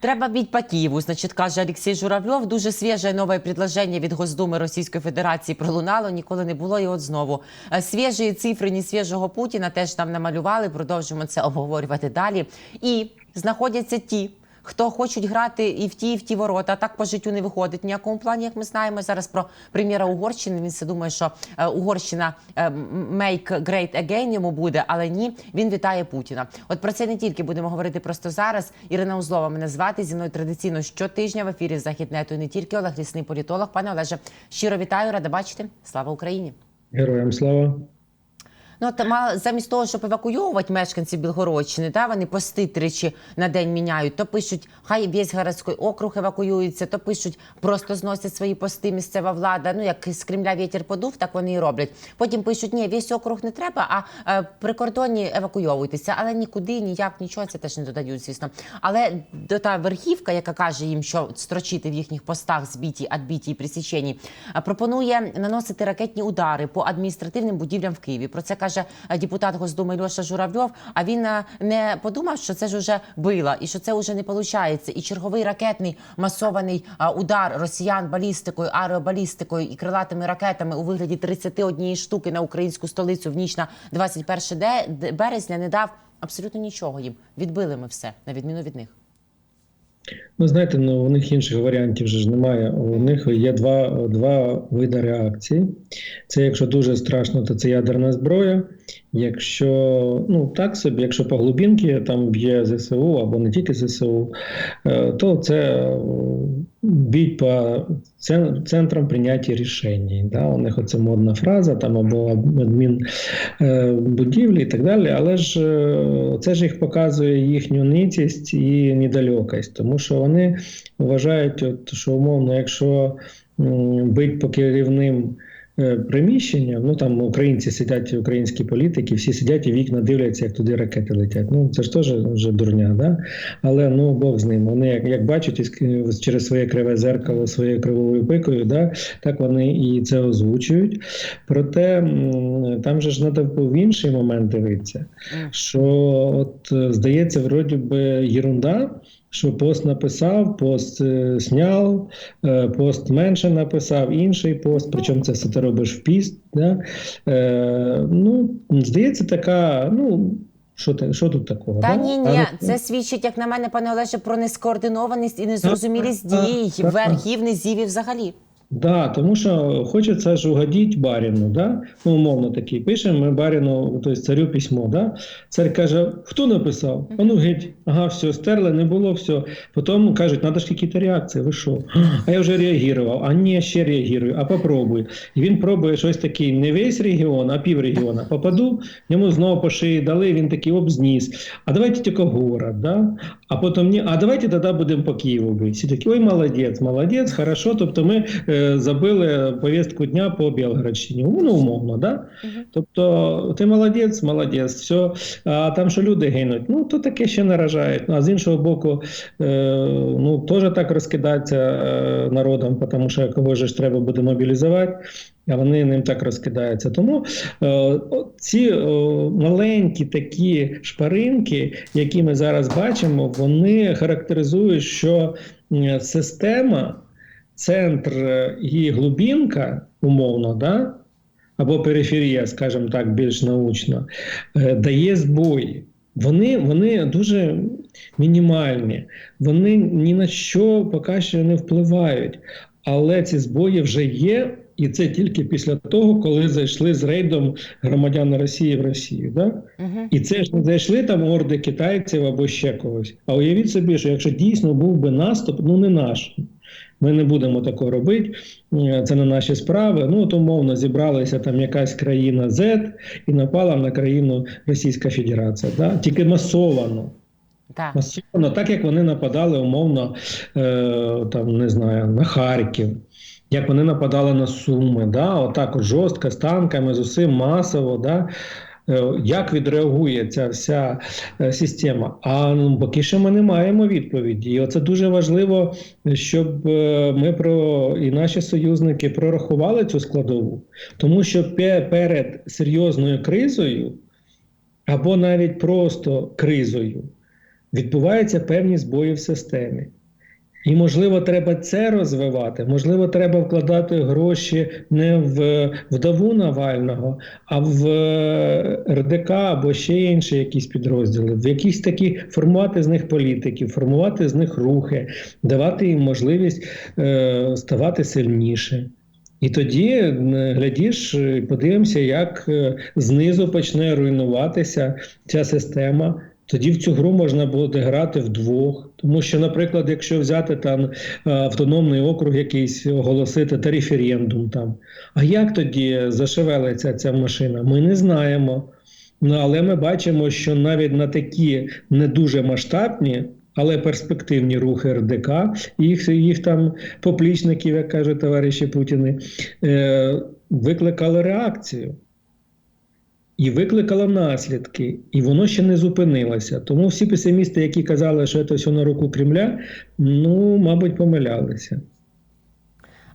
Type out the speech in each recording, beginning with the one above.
Треба бить Києву, значить, каже Олексій Журавльов. Дуже свіже нове предложення від Госдуми Російської Федерації пролунало, ніколи не було. І от знову Е, свіжі цифри ні свіжого Путіна теж там намалювали. Продовжимо це обговорювати далі. І знаходяться ті. Хто хочуть грати і в ті, і в ті ворота, так по життю не виходить ніякому плані, як ми знаємо зараз про прем'єра Угорщини. Він все думає, що е, Угорщина е, make great again йому буде, але ні, він вітає Путіна. От про це не тільки будемо говорити просто зараз. Ірина Узлова мене звати зі мною традиційно щотижня в ефірі Західнету і не тільки Олег Лісний політолог. Пане Олеже, щиро вітаю, рада бачити. Слава Україні! Героям слава. Ну, та замість того, щоб евакуйовувати мешканців Білгородщини, та вони пости тричі на день міняють. То пишуть, хай весь городський округ евакуюється, то пишуть, просто зносять свої пости місцева влада. Ну як з Кремля вітер подув, так вони і роблять. Потім пишуть, ні, весь округ не треба, а е, при евакуйовуйтеся. Але нікуди, ніяк, нічого це теж не додають, звісно. Але до та верхівка, яка каже їм, що строчити в їхніх постах збіті, адбіті і присічені, е, пропонує наносити ракетні удари по адміністративним будівлям в Києві. Про це каже е, депутат Госдуми Льоша Журавльов. А він е, не подумав, що це ж уже била і що це вже не виходить. І черговий ракетний масований е, удар росіян балістикою, аеробалістикою і крилатими ракетами у вигляді 31 штуки на українську столицю в ніч на 21 де- де- березня не дав абсолютно нічого їм. Відбили ми все на відміну від них. Ну, знаєте, ну у них інших варіантів вже ж немає. У них є два, два види реакції. Це якщо дуже страшно, то це ядерна зброя. Якщо ну так собі, якщо по глибинки там б'є ЗСУ або не тільки ЗСУ, е, то це бій по цен- центрам прийняття рішень. Да? У них оце модна фраза там або адмін е, будівлі і так далі. Але ж е, це ж їх показує їхню ницість і недалекость, тому що вони вважають, от, що умовно, якщо бить по керівним. Е, Приміщенням, ну там українці сидять, українські політики, всі сидять і вікна дивляться, як туди ракети летять. Ну це ж теж вже дурня, да? Але ну Бог з ним. Вони як, як бачать із- через своє криве зеркало, своєю кривовою пикою, да? так вони і це озвучують. Проте там же ж треба в інший момент дивитися, що от е, здається, вроді би єрунда. Що пост написав, пост е, сняв, е, пост менше написав, інший пост, причому це все ти робиш в піст. Да? Е, ну, здається, така, ну, що, ти, що тут такого? Та да? ні, ні, це свідчить, як на мене, пане Олеже, про нескоординованість і незрозумілість дій верхів, низів і взагалі. Да, тому що хочеться ж угодити барину, да? ну, умовно такий. Пишемо ми барину, тобто царю письмо. Да? Цар каже, хто написав? А ну геть, ага, все, стерли, не було, все. Потім кажуть, треба ж якісь реакції, ви що? А я вже реагував, а ні, ще реагую, а попробуй. І він пробує щось таке, не весь регіон, а пів регіона. Попаду, йому знову по шиї дали, він такий обзніс. А давайте тільки город, да? А потім ні, а давайте тоді будемо по Києву бити. Всі такі, ой, молодець, молодець, хорошо. Тобто ми е, забили повістку дня по Білгородщині. Ну, умовно, да? Тобто, ти молодець, молодець, все. А там, що люди гинуть, ну то таке ще наражають. Ну, а з іншого боку, е, ну теж так розкидається е, народом, тому що кого ж треба буде мобілізувати. Вони ним так розкидаються. Тому е, ці е, маленькі такі шпаринки, які ми зараз бачимо, вони характеризують, що система, центр е, і глибинка, умовно, да? або периферія, скажімо так, більш научно, е, дає збої. Вони, вони дуже мінімальні, вони ні на що поки що не впливають. Але ці збої вже є, і це тільки після того, коли зайшли з рейдом громадяни Росії в Росію. Да? Угу. І це ж не зайшли там орди китайців або ще когось. А уявіть собі, що якщо дійсно був би наступ, ну не наш. Ми не будемо такого робити, е, це не наші справи. Ну, от умовно зібралася там якась країна Z і напала на країну Російська Федерація. Да? Тільки масовано. Так. Масовано, так як вони нападали умовно, е, там, не знаю, на Харків, як вони нападали на Суми, да? отак от жорстко, з танками, з усім масово. Да? Е, Як відреагує ця вся е, система? А ну, поки що ми не маємо відповіді. І це дуже важливо, щоб е, ми про і наші союзники прорахували цю складову, тому що перед серйозною кризою або навіть просто кризою відбуваються певні збої в системі. І, можливо, треба це розвивати. Можливо, треба вкладати гроші не в вдову Навального, а в е, РДК або ще інші якісь підрозділи, в якісь такі формувати з них політиків, формувати з них рухи, давати їм можливість е, ставати сильніше. І тоді, глядіш, е, подивимося, як е, знизу почне руйнуватися ця система. Тоді в цю гру можна буде грати вдвох. Тому що, наприклад, якщо взяти там е, автономний округ якийсь оголосити та референдум там. А як тоді зашевелиться ця машина? Ми не знаємо. Ну, але ми бачимо, що навіть на такі не дуже масштабні, але перспективні рухи РДК, їх, їх там поплічників, як кажуть товариші Путіни, е, викликали реакцію. І викликала наслідки, і воно ще не зупинилося. Тому всі песимісти, які казали, що це все на руку Кремля, ну, мабуть, помилялися.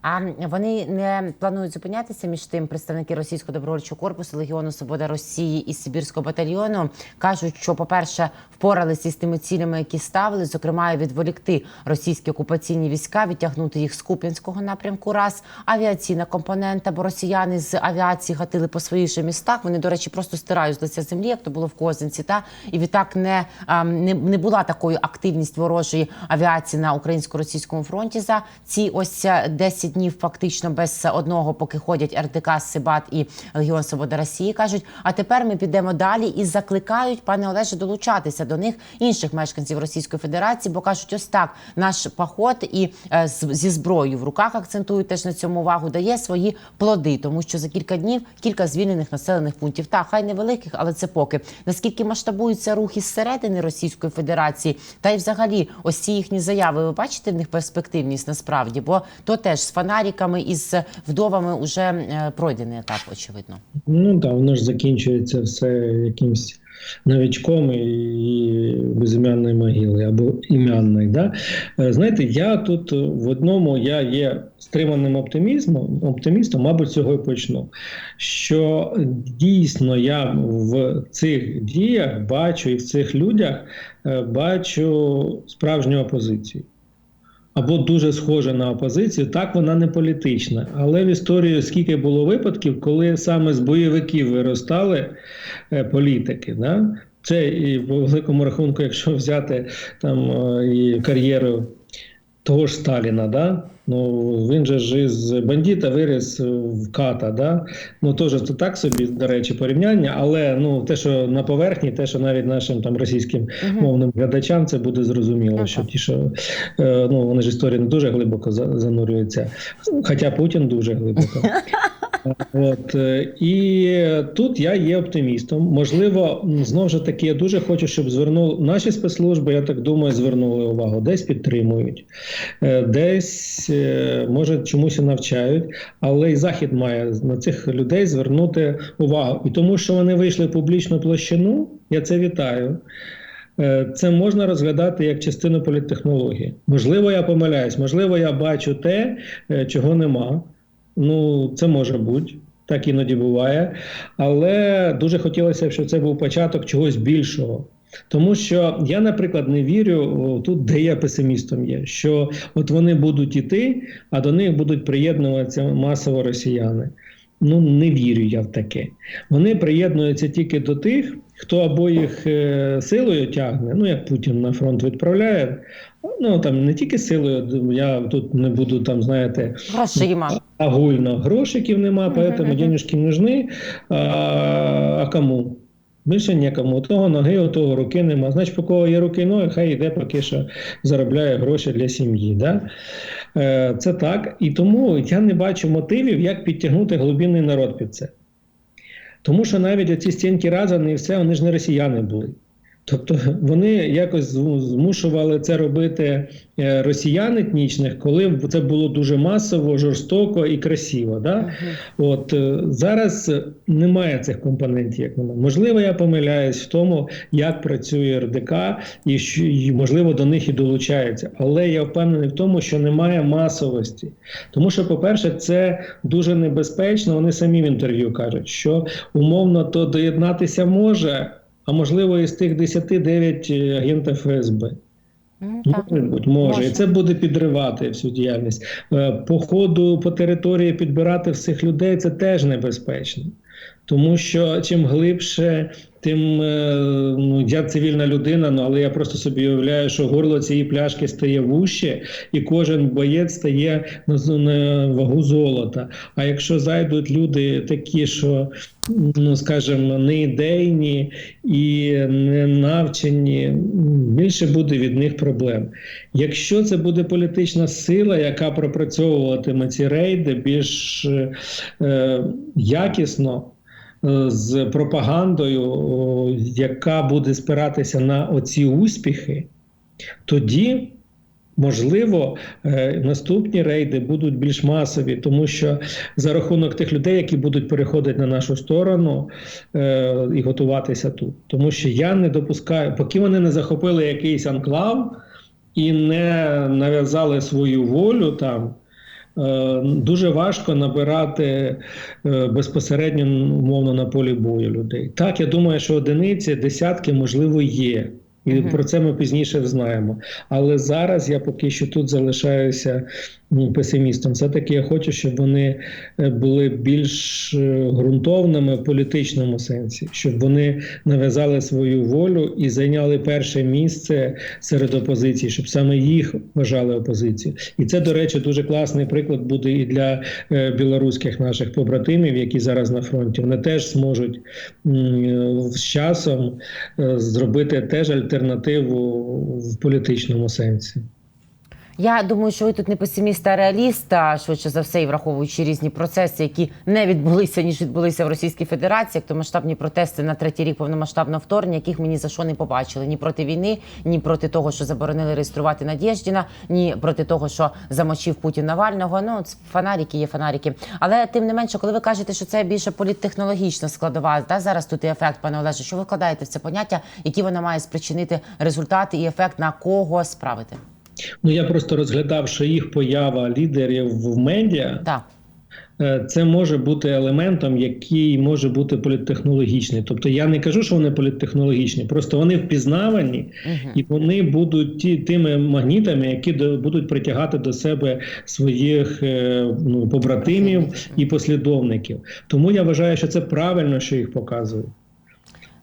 А вони не планують зупинятися між тим. Представники російського добровольчого корпусу Легіону Свобода Росії і Сибірського батальйону кажуть, що, по-перше, впоралися з тими цілями, які ставили, зокрема, відволікти російські окупаційні війська, відтягнути їх з Куп'янського напрямку. Раз авіаційна компонента, бо росіяни з авіації гатили по своїх же містах. Вони, до речі, просто стирають з лиця землі, як то було в Козинці. Та і відтак не, не, не була такою активність ворожої авіації на українсько-російському фронті за ці ось е, 10 днів, фактично без одного, поки ходять РДК, Сибат і Легіон Свобода Росії. кажуть, а тепер ми підемо далі і закликають пане Олеже долучатися до них інших мешканців Російської Федерації, бо кажуть, ось так наш поход і е, зі зброєю в руках акцентують теж на цьому увагу, дає свої плоди, тому що за кілька днів кілька звільнених населених пунктів. Та хай невеликих, але це поки наскільки масштабуються рухи зсередини Російської Федерації, та й взагалі ось ці їхні заяви. Ви бачите в них перспективність насправді, бо то теж з фонариками і з вдовами вже е, пройдений етап, очевидно. Ну так, воно ж закінчується все якимсь новичком і безім'яної могили або ім'яної. Да? Е, Знаєте, я тут в одному я є стриманим оптимізмом, оптимістом, мабуть, цього і почну. Що дійсно я в цих діях бачу і в цих людях е, бачу справжню опозицію. Або дуже схожа на опозицію, так вона не політична. Але в історії скільки було випадків, коли саме з бойовиків виростали е, політики. Да? Це і по великому рахунку, якщо взяти там е, і кар'єру того ж Сталіна, да? ну він же ж із бандита виріс в ката. Да? Ну теж це так собі, до речі, порівняння, але ну те, що на поверхні, те, що навіть нашим там російським мовним глядачам, це буде зрозуміло, Ага. що ті, що е, ну вони ж історії не дуже глибоко за- занурюються, хоча Путін дуже глибоко. От е, і тут я є оптимістом. Можливо, знову ж таки, я дуже хочу, щоб звернули наші спецслужби. Я так думаю, звернули увагу, десь підтримують, е, десь е, може чомусь і навчають, але і захід має на цих людей звернути увагу. І тому, що вони вийшли в публічну площину, я це вітаю. Це можна розглядати як частину політтехнології. Можливо, я помиляюсь, можливо, я бачу те, чого нема. Ну, це може бути, так іноді буває. Але дуже хотілося б, щоб це був початок чогось більшого. Тому що я, наприклад, не вірю тут, де я песимістом є, що от вони будуть іти, а до них будуть приєднуватися масово росіяни. Ну, не вірю я в таке. Вони приєднуються тільки до тих, хто або їх е, силою тягне, ну як Путін на фронт відправляє. Ну там не тільки силою, я тут не буду там, знаєте, Грошима. огульно грошиків нема, поэтому денежки не нужны. А, а кому? Більше нікому. У того ноги, у того руки нема. Значить, по кого є руки ноги, хай йде поки що заробляє гроші для сім'ї. Да? Е, Це так. І тому я не бачу мотивів, як підтягнути глибинний народ під це. Тому що навіть оці стінки разом і все, вони ж не росіяни були. Тобто вони якось змушували це робити е, росіян етнічних, коли це було дуже масово, жорстоко і красиво. Да? Мгм. От е, зараз немає цих компонентів, як немає. Можливо, я помиляюсь в тому, як працює РДК, і, що, і можливо до них і долучаються. Але я впевнений в тому, що немає масовості. Тому що, по-перше, це дуже небезпечно. Вони самі в інтерв'ю кажуть, що умовно то доєднатися може. А можливо, із тих 10 9 агентів ФСБ. М, так. Може може. Може. І це буде підривати всю діяльність. Е, По ходу по території підбирати всіх людей це теж небезпечно. Тому що чим глибше, тим е, ну, я цивільна людина, ну, але я просто собі уявляю, що горло цієї пляшки стає вуще, і кожен боєць стає на, на вагу золота. А якщо зайдуть люди такі, що, ну скажімо, не ідейні і не навчені, більше буде від них проблем. Якщо це буде політична сила, яка пропрацьовуватиме ці рейди більш е, якісно. Е, З пропагандою, яка буде спиратися на оці успіхи, тоді можливо е, наступні рейди будуть більш масові, тому що за рахунок тих людей, які будуть переходити на нашу сторону е, і готуватися тут. Тому що я не допускаю, поки вони не захопили якийсь анклав і не нав'язали свою волю там. Е, Дуже важко набирати е, безпосередньо умовно на полі бою людей. Так, я думаю, що одиниці, десятки, можливо, є. І Мгм. про це ми пізніше взнаємо. Але зараз я поки що тут залишаюся песимістом. Все-таки я хочу, щоб вони е, були більш е, ґрунтовними в політичному сенсі, щоб вони нав'язали свою волю і зайняли перше місце серед опозиції, щоб саме їх вважали опозицією. І це, до речі, дуже класний приклад буде і для е, білоруських наших побратимів, які зараз на фронті. Вони теж зможуть з часом зробити теж альтернативу в політичному сенсі. Я думаю, що ви тут не песиміст, а реаліст, швидше за все, і враховуючи різні процеси, які не відбулися, ніж відбулися в Російській Федерації, як то масштабні протести на третій рік повномасштабного вторгнення, яких ми ні за що не побачили ні проти війни, ні проти того, що заборонили реєструвати Надєждіна, ні проти того, що замочив Путін Навального. Ну це фанарики є фанарики. Але тим не менше, коли ви кажете, що це більше політтехнологічна складова, та зараз тут і ефект, пане Олеже, що ви вкладаєте в це поняття, які вона має спричинити результати і ефект на кого справити? Ну я просто розглядав, що їх поява лідерів в медіа Так. е, це може бути елементом, який може бути політтехнологічний. Тобто я не кажу, що вони політтехнологічні, просто вони впізнавані і вони будуть ті тими магнітами, які до, будуть притягати до себе своїх е, ну, побратимів і послідовників. Тому я вважаю, що це правильно, що їх показують.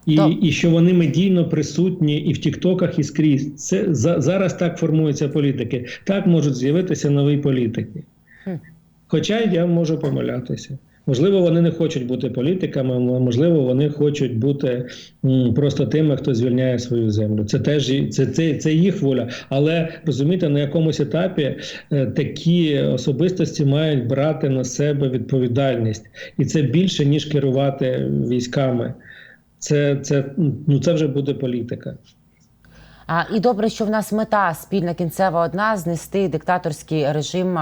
І, Так. і що вони медійно присутні і в Тіктоках, і скрізь. Це за, зараз так формуються політики. Так можуть з'явитися нові політики. Хоча я можу помилятися. Можливо, вони не хочуть бути політиками, можливо, вони хочуть бути просто тими, хто звільняє свою землю. Це теж це, це, це їх воля. Але розумієте, на якомусь етапі е, такі особистості мають брати на себе відповідальність, і це більше ніж керувати військами. Це, це, ну, це вже буде політика. А, і добре, що в нас мета спільна кінцева одна знести диктаторський режим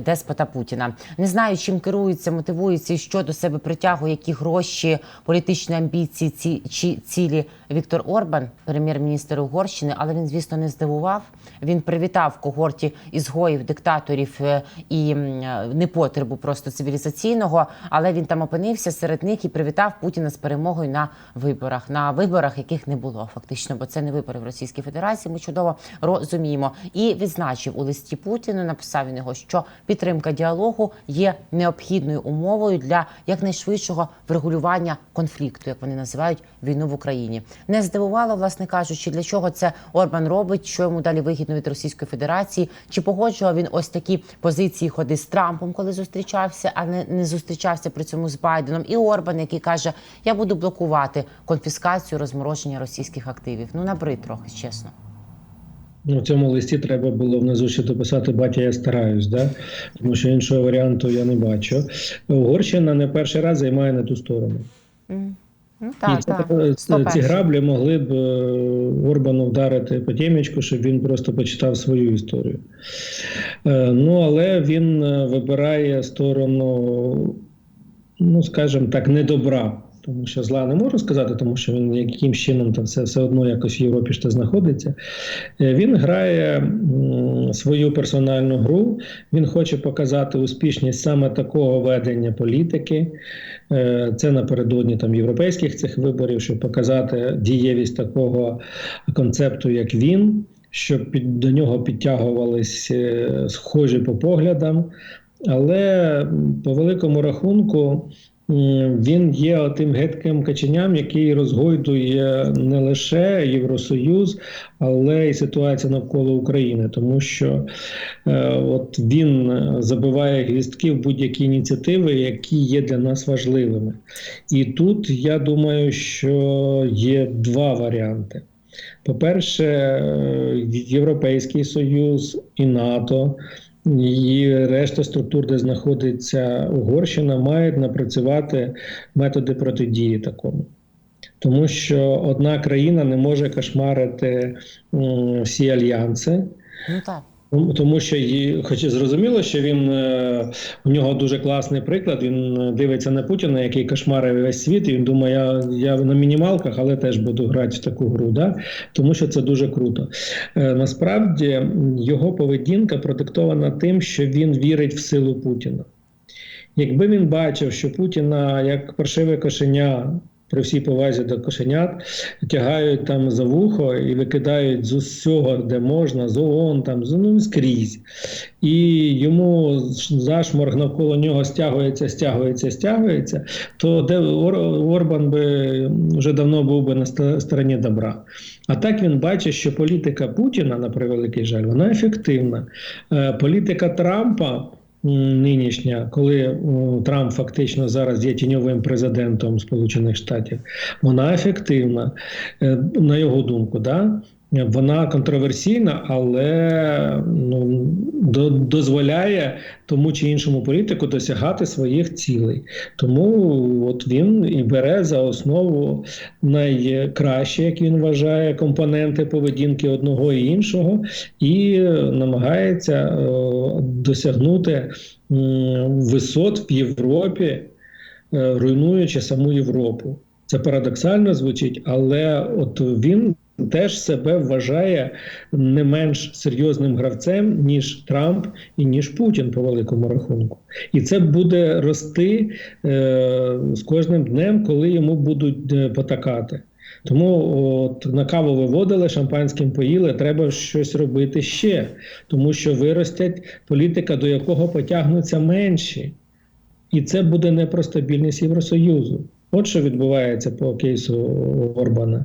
деспота Путіна. Не знаю, чим керується, мотивується і що до себе притягує, які гроші, політичні амбіції, ці чи цілі Віктор Орбан, прем'єр-міністр Угорщини, але він, звісно, не здивував. Він привітав когорті ізгоїв, диктаторів е, і е, непотребу просто цивілізаційного, але він там опинився серед них і привітав Путіна з перемогою на виборах, на виборах, яких не було фактично, бо це не вибори в Російській Федерації. Ми чудово розуміємо. І відзначив у листі Путіну, написав він його, що підтримка діалогу є необхідною умовою для якнайшвидшого врегулювання конфлікту, як вони називають війну в Україні. Не здивувало, власне кажучи, для чого це Орбан робить, що йому далі вигідно від Російської Федерації, чи погоджував він ось такі позиції ходи з Трампом, коли зустрічався, а не, не зустрічався при цьому з Байденом. І Орбан, який каже: Я буду блокувати конфіскацію розмороження російських активів. Ну набрид трохи, чесно. Ну, в цьому листі треба було внизу ще дописати батя, я стараюсь, да? тому що іншого варіанту я не бачу. Угорщина не перший раз займає на ту сторону. М. Ну І так, це, так. е, ці граблі могли б е, Орбану вдарити по тємічку, щоб він просто почитав свою історію. Е, Ну, але він вибирає сторону, ну, скажімо так, недобра. Тому що зла не можу сказати, тому що він якимсь чином там все, все одно якось в Європі ж знаходиться. Е, Він грає свою персональну гру. Він хоче показати успішність саме такого ведення політики. Е, Це напередодні там європейських цих виборів, щоб показати дієвість такого концепту, як він, щоб під, до нього підтягувались е, схожі по поглядам. Але по великому рахунку він є тим гидким каченям, який розгойдує не лише Євросоюз, але й ситуація навколо України, тому що е, от він е, забиває гвіздки в будь-які ініціативи, які є для нас важливими. І тут я думаю, що є два варіанти. По-перше, е, Європейський Союз і НАТО і решта структур, де знаходиться Угорщина, мають напрацювати методи протидії такому. Тому що одна країна не може кошмарити всі альянси. Ну так. Тому- що її, хоч і зрозуміло, що він е, у нього дуже класний приклад. Він е, дивиться на Путіна, який кошмарив весь світ, і він думає, я, я на мінімалках, але теж буду грати в таку гру. Да? Тому що це дуже круто. Е, насправді його поведінка продиктована тим, що він вірить в силу Путіна. Якби він бачив, що Путіна як паршиве кошеня. При всій повазі до кошенят тягають там за вухо і викидають з усього, де можна, з ООН, там з- ну, скрізь. І йому зашморг навколо нього стягується, стягується, стягується, то де Ор- Орбан би вже давно був би на стороні добра. А так він бачить, що політика Путіна, на превеликий жаль, вона ефективна. Е, Політика Трампа. Нинішня, коли Трамп фактично зараз є тіньовим президентом Сполучених Штатів, вона ефективна, е, на його думку, да? Вона контроверсійна, але ну, до, дозволяє тому чи іншому політику досягати своїх цілей. Тому от він і бере за основу найкраще, як він вважає, компоненти поведінки одного і іншого, і намагається е, досягнути висот в Європі, е, руйнуючи саму Європу. Це парадоксально звучить, але от він теж себе вважає не менш серйозним гравцем, ніж Трамп і ніж Путін по великому рахунку. І це буде рости е, з кожним днем, коли йому будуть е, потакати. Тому от на каву виводили, шампанським поїли, треба щось робити ще, тому що виростять політика, до якого потягнуться менші. І це буде не про стабільність Євросоюзу. От що відбувається по кейсу Орбана.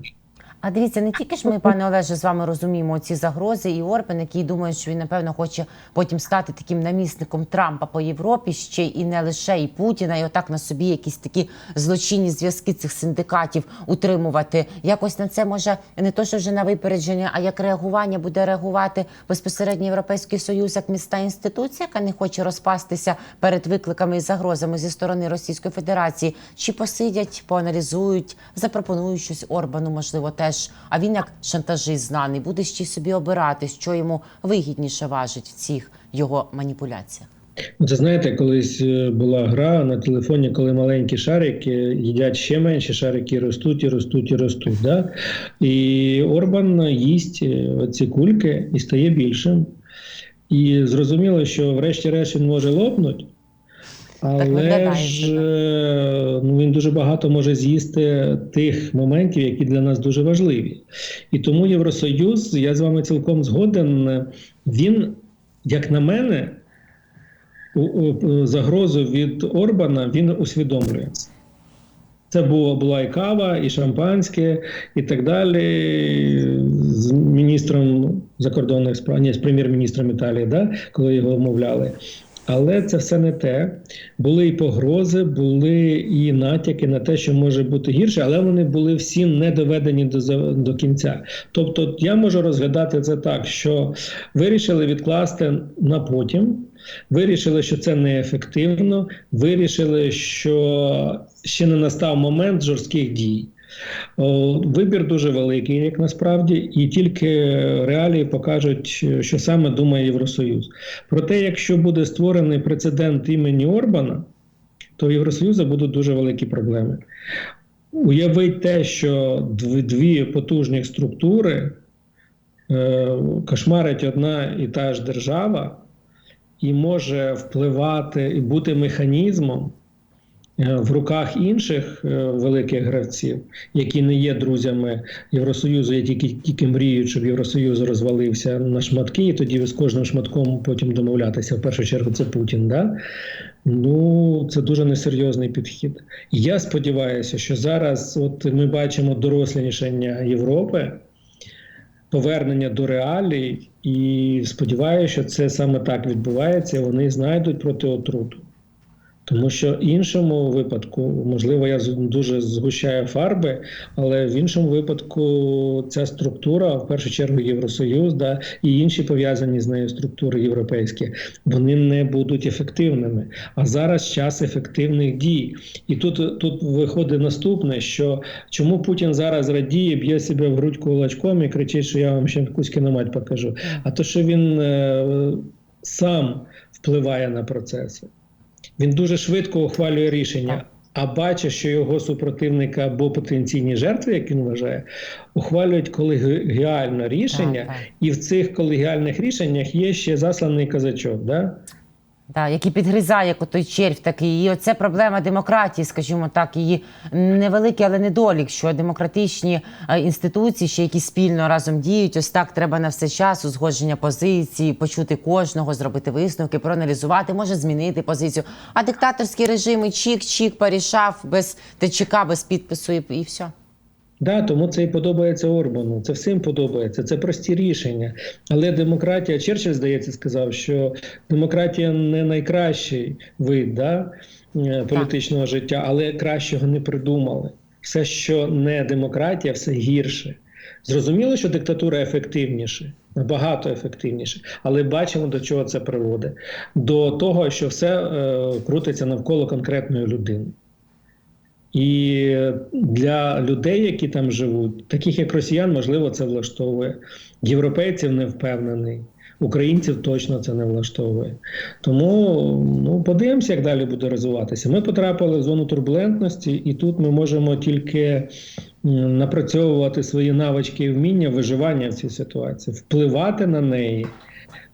А дивіться, не тільки ж ми, пане Олеже, з вами розуміємо ці загрози, і Орбан, який думає, що він напевно хоче потім стати таким намісником Трампа по Європі, ще і не лише і Путіна, і отак на собі якісь такі злочинні зв'язки цих синдикатів утримувати. Якось на це може не то, що вже на випередження, а як реагування буде реагувати безпосередньо Європейський Союз як міста інституція, яка не хоче розпастися перед викликами і загрозами зі сторони Російської Федерації, чи посидять, поаналізують, запропонують щось Орбану, можливо, теж. А він як шантажист знаний, буде ще собі обирати, що йому вигідніше важить в цих його маніпуляціях. Це знаєте, колись е, була гра на телефоні, коли маленькі шарики їдять ще менші шарики, ростуть і ростуть і ростуть. Да? І Орбан їсть е, ці кульки і стає більшим. І зрозуміло, що врешті-решт він може лопнути. Але ж е, ну, він дуже багато може з'їсти тих моментів, які для нас дуже важливі. І тому Євросоюз, я з вами цілком згоден, він, як на мене, у- у- загрозу від Орбана він усвідомлює. Це було, була і кава, і шампанське, і так далі. З міністром закордонних справ, ні, з прем'єр-міністром Італії, да, коли його вмовляли. Але це все не те. Були і погрози, були і натяки на те, що може бути гірше, але вони були всі не доведені до, до кінця. Тобто, я можу розглядати це так, що вирішили відкласти на потім, вирішили, що це неефективно, вирішили, що ще не настав момент жорстких дій. О, Вибір дуже великий, як насправді, і тільки реалії покажуть, що саме думає Євросоюз. Проте, якщо буде створений прецедент імені Орбана, то у Євросоюзу будуть дуже великі проблеми. Уявить те, що дві, потужні структури е, кошмарить одна і та ж держава, і може впливати і бути механізмом е, в руках інших е, великих гравців, які не є друзями Євросоюзу, які тільки, мріють, щоб Євросоюз розвалився на шматки, і тоді з кожним шматком потім домовлятися. В першу чергу це Путін. Да? Ну, це дуже несерйозний підхід. Я сподіваюся, що зараз от ми бачимо дорослішання Європи, повернення до реалій, і сподіваюся, що це саме так відбувається. Вони знайдуть проти отруту. Тому що в іншому випадку, можливо, я дуже згущаю фарби, але в іншому випадку ця структура, в першу чергу Євросоюз, да, і інші пов'язані з нею структури європейські, вони не будуть ефективними. А зараз час ефективних дій. І тут, тут виходить наступне: що чому Путін зараз радіє, б'є себе в грудь кулачком і кричить, що я вам ще якусь кіномать покажу. А то, що він е, сам впливає на процеси. Він дуже швидко ухвалює рішення, а бачить, що його супротивника або потенційні жертви, як він вважає, ухвалюють колегіальне рішення, Так, так. і в цих колегіальних рішеннях є ще засланий казачок. Да? Да, який підгризає як той червь такий. І оце проблема демократії, скажімо так, її невеликий, але недолік, що демократичні е, інституції, ще які спільно разом діють, ось так треба на все час узгодження позиції, почути кожного, зробити висновки, проаналізувати, може змінити позицію. А диктаторські режими чік-чік порішав без ТЧК, без підпису і, і все. Да, тому це і подобається Орбану. Це всім подобається. Це прості рішення. Але демократія, Черчилль, здається, сказав, що демократія не найкращий вид да, е, політичного життя, але кращого не придумали. Все, що не демократія, все гірше. Зрозуміло, що диктатура ефективніше, набагато ефективніше, але бачимо, до чого це приводить. До того, що все е, крутиться навколо конкретної людини. І для людей, які там живуть, таких як росіян, можливо, це влаштовує. Європейців не впевнений, українців точно це не влаштовує. Тому ну, подивимося, як далі буде розвиватися. Ми потрапили в зону турбулентності, і тут ми можемо тільки напрацьовувати свої навички і вміння виживання в цій ситуації, впливати на неї.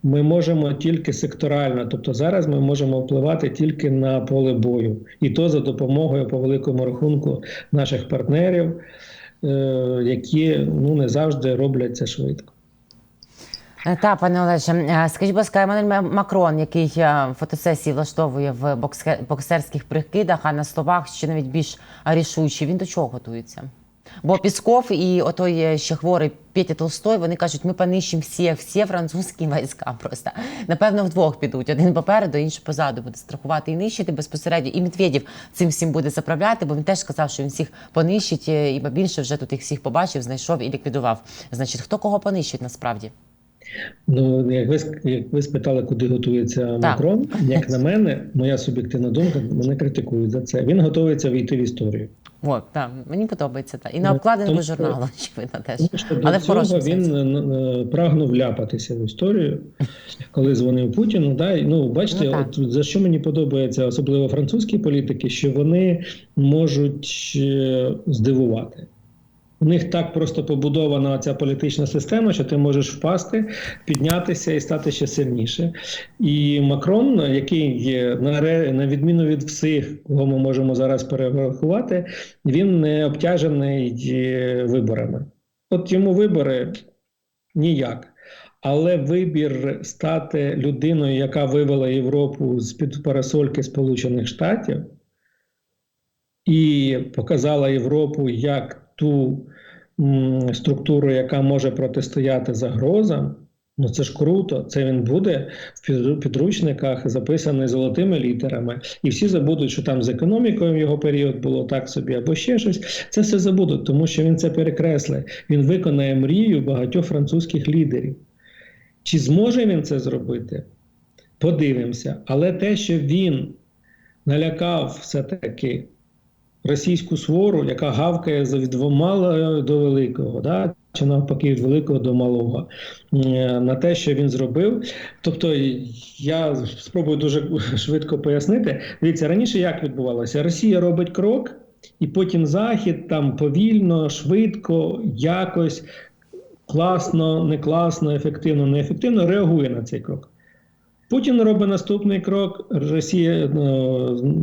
Ми можемо тільки секторально, тобто зараз ми можемо впливати тільки на поле бою, і то за допомогою по великому рахунку наших партнерів, е, які ну не завжди роблять це швидко. Е, Та, пане Олеже, е, скажіть, будь ласка, Еммануель Макрон, який фотосесії влаштовує в боксерських прикидах, а на словах ще навіть більш рішучий, він до чого готується? Бо Пісков і отой е, ще хворий Петя Толстой, вони кажуть, ми понищимо всі, всі французькі війська просто. Напевно, вдвох підуть. Один попереду, інший позаду буде страхувати і нищити безпосередньо. І Медведєв цим всім буде заправляти, бо він теж сказав, що він всіх понищить, е, і більше вже тут їх всіх побачив, знайшов і ліквідував. Значить, хто кого понищить насправді? Ну, як ви як ви спитали, куди готується Макрон, як на мене, моя суб'єктивна думка, мене критикують за це. Він готується війти в історію. О, так, мені подобається. Так. І на Ну, обкладинку тому журналу, очевидно, теж. Тому що Але до в цього він сенсі. е, е, прагнув вляпатися в історію, коли дзвонив Путіну. Да? Ну, бачите, Ну, от за що мені подобається, особливо французькі політики, що вони можуть е, здивувати. У них так просто побудована ця політична система, що ти можеш впасти, піднятися і стати ще сильніше. І Макрон, який є на, відміну від всіх, кого ми можемо зараз перерахувати, він не обтяжений е, виборами. От йому вибори ніяк. Але вибір стати людиною, яка вивела Європу з під парасольки Сполучених Штатів і показала Європу як ту структуру, яка може протистояти загрозам. Ну це ж круто. Це він буде в підручниках записаний золотими літерами, і всі забудуть, що там з економікою його період було так собі, або ще щось. Це все забудуть, тому що він це перекреслить. Він виконає мрію багатьох французьких лідерів. Чи зможе він це зробити? Подивимося. Але те, що він налякав все-таки російську свору, яка гавкає від малого до великого, да? чи навпаки від великого до малого, е, на те, що він зробив. Тобто, я спробую дуже швидко пояснити. Дивіться, раніше як відбувалося? Росія робить крок. і потім Захід там повільно, швидко, якось класно, не класно, ефективно, неефективно реагує на цей крок. Путін робить наступний крок. Росія е,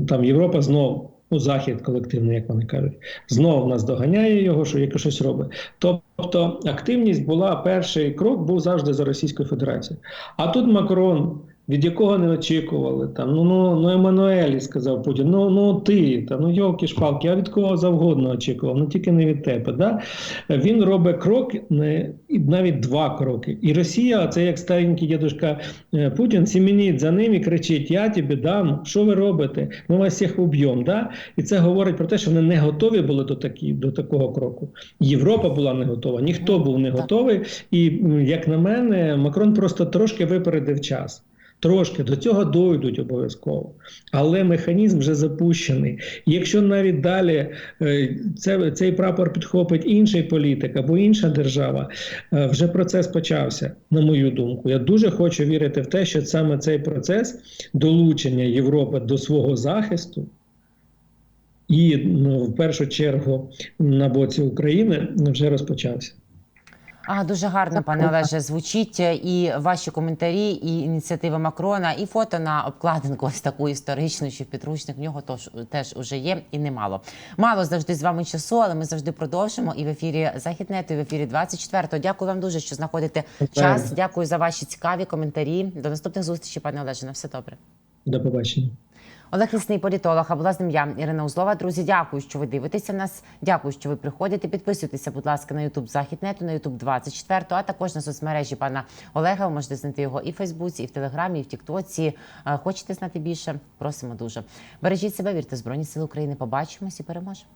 там Європа знов, ну Захід колективний, як вони кажуть, знову нас доганяє його, що яке щось робить. Тобто активність була перший крок був завжди за Російською Федерацією. А тут Макрон, від якого не очікували, там ну ну ну Еммануелі, сказав Путін. Ну ну ти та ну йолки шпалки, а від кого завгодно очікував, ну тільки не від тебе. Да? Він робить крок, навіть два кроки. І Росія, це як старенький дідушка е, Путін, сімініть за ним і кричить: Я тобі дам, що ви робите? Ми вас всіх уб'ємо. Да? І це говорить про те, що вони не готові були до такі, до такого кроку. Європа була не готова, ніхто був не готовий. І як на мене, Макрон просто трошки випередив час. Трошки до цього дойдуть обов'язково, але механізм вже запущений. Якщо навіть далі е, це, цей прапор підхопить інший політик або інша держава, е, вже процес почався, на мою думку. Я дуже хочу вірити в те, що саме цей процес долучення Європи до свого захисту. І ну, в першу чергу на боці України вже розпочався. А дуже гарно, пане Олеже, звучить і ваші коментарі, і ініціатива Макрона, і фото на обкладинку ось таку історичну, що підручник в нього тож теж уже є, і немало. Мало завжди з вами часу, але ми завжди продовжимо. І в ефірі Західнету, і в ефірі 24-го. Дякую вам дуже, що знаходите час. Дякую за ваші цікаві коментарі. До наступних зустрічей, пане Олеже. На все добре. До побачення. Олег Лісний політолог, а була з ним я, Ірина Узлова. Друзі, дякую, що ви дивитеся нас. Дякую, що ви приходите. Підписуйтеся, будь ласка, на Ютуб Західнету, на Ютуб 24, а також на соцмережі пана Олега. Ви можете знайти його і в Фейсбуці, і в Телеграмі, і в Тіктоці. Е, Хочете знати більше? Просимо дуже. Бережіть себе, вірте Збройні Сили України. Побачимось і переможемо.